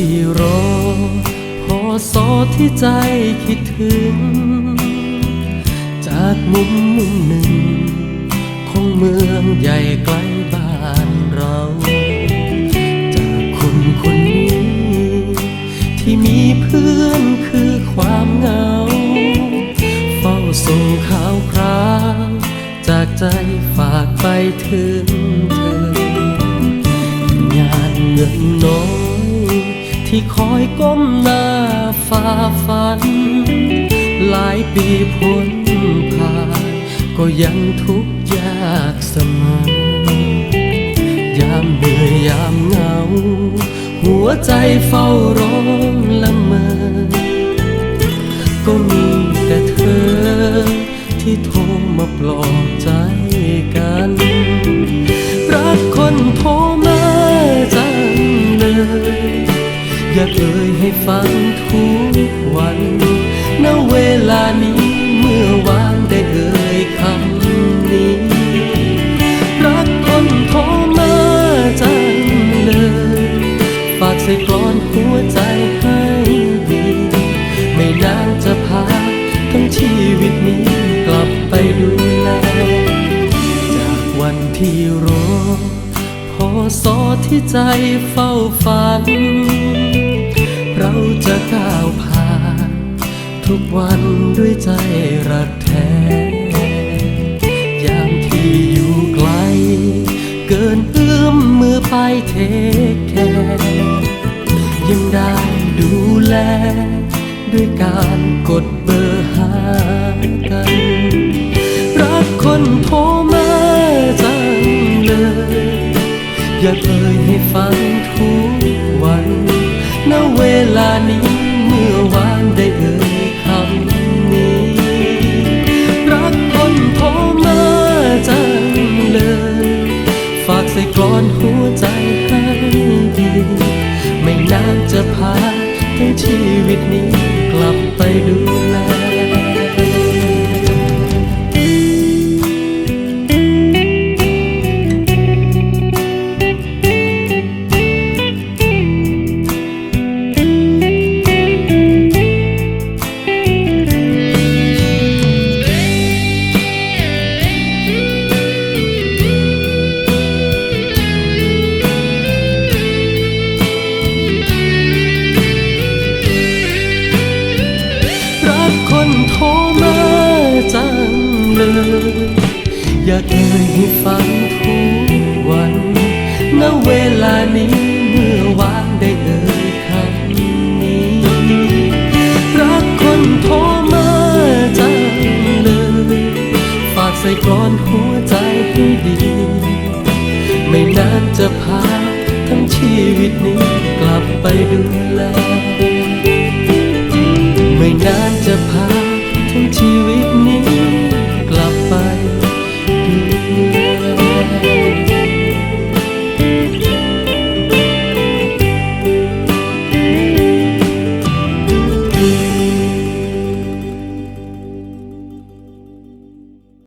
ที่รอ พอสอที่ใจคิดถึง จากมุมมุมหนึ่ง ของเมืองใหญ่ไกลบ้านเรา จากคนคนนี้ ที่มีเพื่อนคือความเหงา เฝ้าส่งข่าวคราว จากใจฝากไปถึงเธอ งานเงินน้อย ที่คอยก้มหน้าฝ่าฟัน หลายปีพ้นผ่าน ก็ยังทุกข์ยากเสมอยามเหนื่อยยามเหงา หัวใจเฝ้าร้องละเมอก็มีแต่เธอที่โทรมาปลอบใจ เอ่ยให้ฟังทุกวันณเวลานี้เมื่อวานได้เอ่ยคำนี้ รักคนโทรมาจังเลย ฝากใส่กลอนหัวใจให้ดี ไม่นานจะพาทั้งชีวิตนี้กลับไปดูแล จากวันที่รอพอสอที่ใจเฝ้าฝัน เราจะก้าวผ่าน ทุกวันด้วยใจรักแท้ ยามที่อยู่ไกล เกินเอื้อมมือไปเทคแคร์ยังได้ดูแล ด้วยการกดเบอร์หากัน รักคนโทรมาจังเลย อย่าเอ่ยให้ฟัง ลานี้เมื่อวานได้เอ่ยคำนี้ รักคนโทมาจังเลย ฝากใส่กลอนหัวใจให้ดี ไม่นานจะพาทั้งชีวิตนี้กลับไปดู อยากเอ่ยให้ฟังทุกวันณเวลานี้เมื่อวานได้เอ่ยคำนี้ รักคนโทรมาจังเลย ฝากใส่กลอนหัวใจให้ดี ไม่นานจะพาทั้งชีวิตนี้กลับไปดูแล ไม่นานจะพาทั้งชีวิต